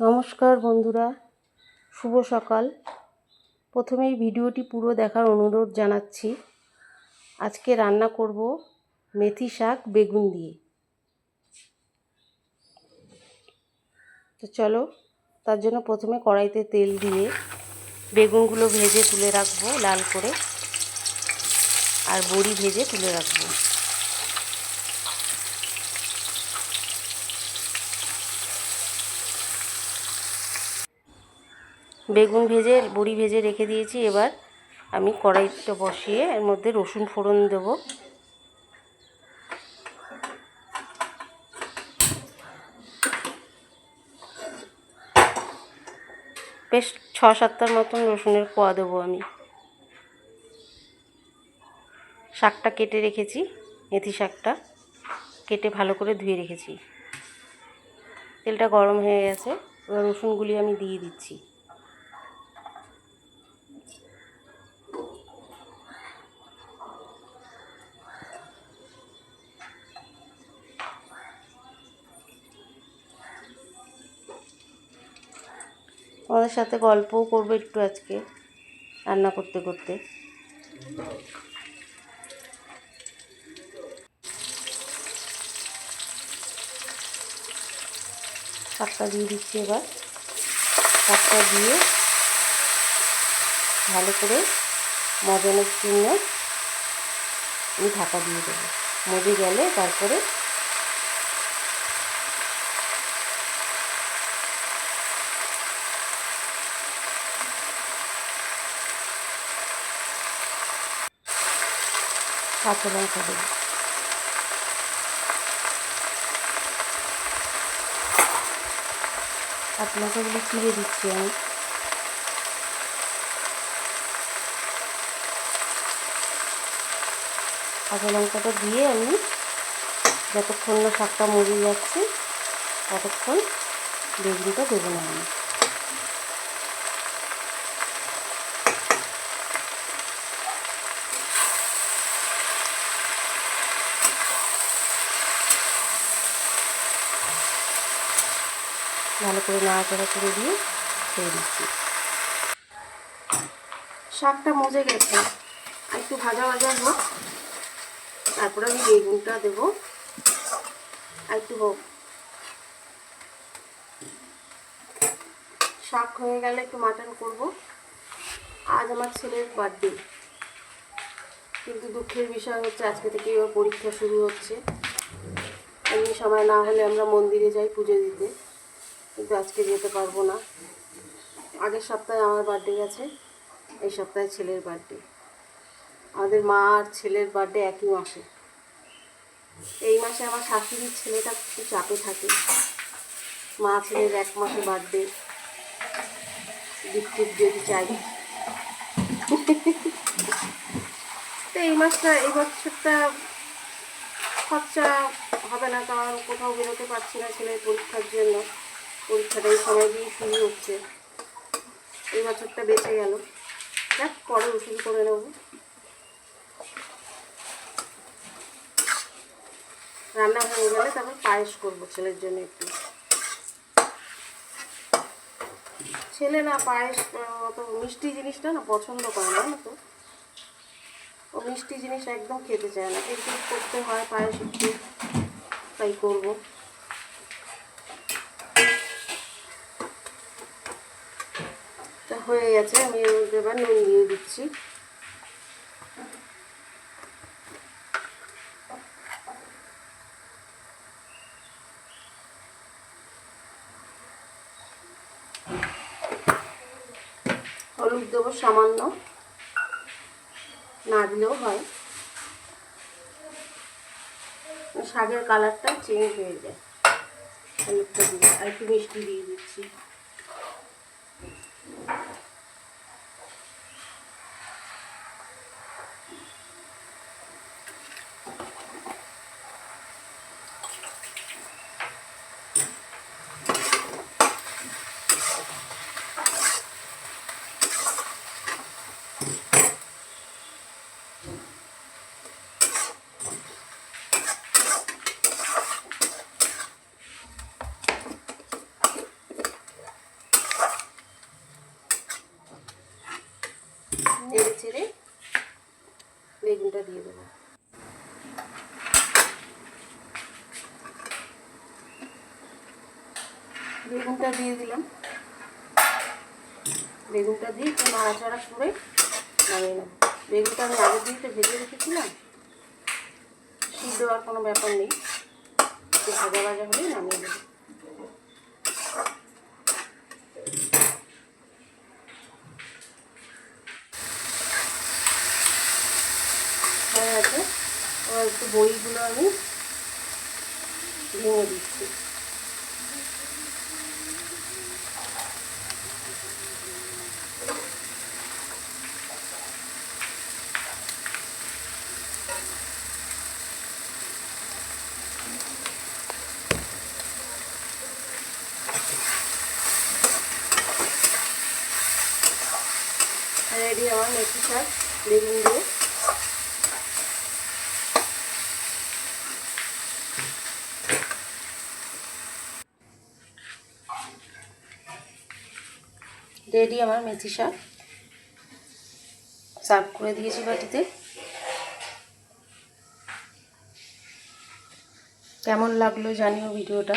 নমস্কার বন্ধুরা, শুভ সকাল। প্রথমেই ভিডিওটি পুরো দেখার অনুরোধ জানাচ্ছি। আজকে রান্না করব মেথি শাক বেগুন দিয়ে। তো চলো, তার জন্য প্রথমে কড়াইতে তেল দিয়ে বেগুনগুলো ভেজে তুলে রাখব লাল করে। আর বড়ি ভেজে তুলে রাখব। বেগুন ভেজে, বড়ি ভেজে রেখে দিয়েছি। এবার আমি কড়াইটা বসিয়ে এর মধ্যে রসুন ফোড়ন দেব। বেশ ছ সাতটার মতন রসুনের কোয়া দেবো আমি। শাকটা কেটে রেখেছি, মেথি শাকটা। কেটে ভালো করে ধুয়ে রেখেছি। তেলটা গরম হয়ে গেছে। এবার রসুনগুলি আমি দিয়ে দিচ্ছি। আমাদের সাথে গল্পও করবে একটু আজকে, রান্না করতে করতে। শাকটা দিয়ে দিচ্ছি এবার। শাকটা দিয়ে ভালো করে মজানোর জন্য আমি ঢাকা দিয়ে দেবো। মজে গেলে তারপরে কাঁচা লঙ্কা দেবো কাঁচা লঙ্কাগুলো দিচ্ছি আমি কাঁচা লঙ্কাটা দিয়ে আমি যতক্ষণ না শাকটা মরে যাচ্ছে ততক্ষণ বেগুনটা দেবো না আমি ভালো করে নাড়াচাড়া করে দিয়ে ছেড়ে দিচ্ছি শাকটা মজে গেছে। আর একটু ভাজা ভাজা হোক। তারপরে আমি বেগুনটা দেবো। আর একটু হোক। শাক হয়ে গেলে একটু মাটন করব। আজ আমার ছেলের বার্থডে কিন্তু দুঃখের বিষয় হচ্ছে আজকে থেকেই ওর পরীক্ষা শুরু হচ্ছে। এমনি সময় না হলে আমরা মন্দিরে যাই পুজো দিতে। কিন্তু আজকে যেতে পারব না। আগের সপ্তাহে আমার বার্থডে গেছে, এই সপ্তাহে ছেলের বার্থডে আমাদের মা আর ছেলের বার্থডে একই মাসে। এই মাসে আমার শাশুড়ির ছেলেটা একটু চাপে থাকে। মা ছেলের এক মাসে বার্থডে গিফট যদি চাই। তো এই মাসটা, এই বছরটা খরচা হবে না, কারণ কোথাও বেরোতে পারছি না ছেলের পরীক্ষার জন্য। পরীক্ষাটা এই সময় দিয়ে শুরু হচ্ছে। এই বছরটা বেঁচে গেল। দেখ পরে ওষুধ করে নেব। রান্না হয়ে গেলে তারপর পায়েস করব ছেলের জন্য একটু। ছেলে না, পায়েস অত মিষ্টি জিনিসটা না পছন্দ করে না, তো। ও মিষ্টি জিনিস একদম খেতে চায় না। কিন্তু করতে হয়, পায়েস একটু, তাই করব। হয়ে গেছে, আমি এবার নুন দিয়ে দিচ্ছি। হলুদ দেবো সামান্য, না দিলেও হয়। শাকের কালারটা চেঞ্জ হয়ে যায়। হলুদটা দিয়ে, আর একটু মিষ্টি দিয়ে দিচ্ছি। Thank you. বেগুনটা দিয়ে দেবো। বেগুনটা দিয়ে দিলাম। বেগুনটা দিয়ে একটু নাড়াচাড়া করে নামিয়ে নেব। বেগুনটা আমি আগে দিয়ে তো ভেজে রেখেছিলাম। সিদ্ধ আর কোনো ব্যাপার নেই। একটু ভাজা ভাজা হলে নামিয়ে দেবো হয়ে আছে বইগুলো আমি ভেঙে দিচ্ছি। রেডি আমার মেথি শাক বেগুন দিয়ে। রেডি আমার মেথি শাক। সার্ভ করে দিয়েছি বাটিতে। কেমন লাগল জানিও ভিডিওটা।